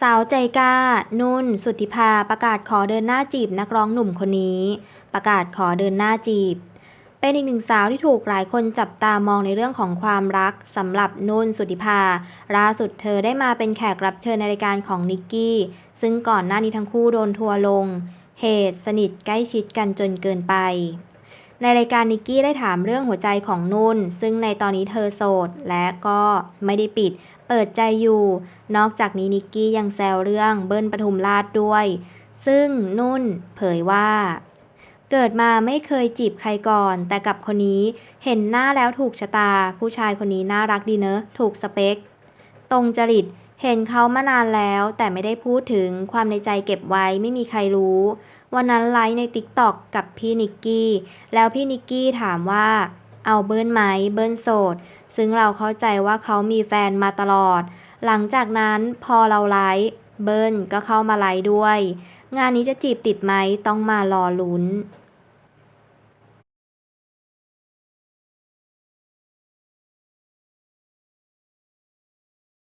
สาวใจกล้า นุ่น สุทธิภา ประกาศขอเดินหน้าจีบนักร้องหนุ่มคนนี้ ประกาศขอเดินหน้าจีบ เป็นอีกหนึ่งสาวที่ถูกหลายคนจับตามองในเรื่องของความรักสำหรับนุ่น สุทธิภา ล่าสุดเธอได้มาเป็นแขกรับเชิญในรายการของนิกกี้ ซึ่งก่อนหน้านี้ทั้งคู่โดนทัวร์ลง เหตุสนิทใกล้ชิดกันจนเกินไป ในรายการนิกกี้ได้ถามเรื่องหัวใจของนุ่น ซึ่งในตอนนี้เธอโสด และก็ไม่ได้ปิด เปิดใจอยู่ นอกจากนี้นิกกี้ยังแซวเรื่องเบิ้ลปทุมราชด้วย ซึ่งนุ่นเผยว่าเกิดมาไม่เคยจีบใครก่อน แต่กับคนนี้เห็นหน้าแล้วถูกชะตา ผู้ชายคนนี้น่ารักดีเนอะ ถูกสเปค ตรงจริต เห็นเขามานานแล้ว แต่ไม่ได้พูดถึงความในใจเก็บไว้ไม่มีใครรู้ วันนั้นไลฟ์ในติ๊กต็อกกับพี่นิกกี้ แล้วพี่นิกกี้ถามว่า เอาเบิ้ลไหมเบิ้ลโสด ซึ่งเราเข้าใจว่าเขามีแฟนมาตลอด หลังจากนั้นพอเราไลฟ์เบิ้ลก็เข้ามาไลฟ์ด้วย งานนี้จะจีบติดไหมต้องมารอลุ้น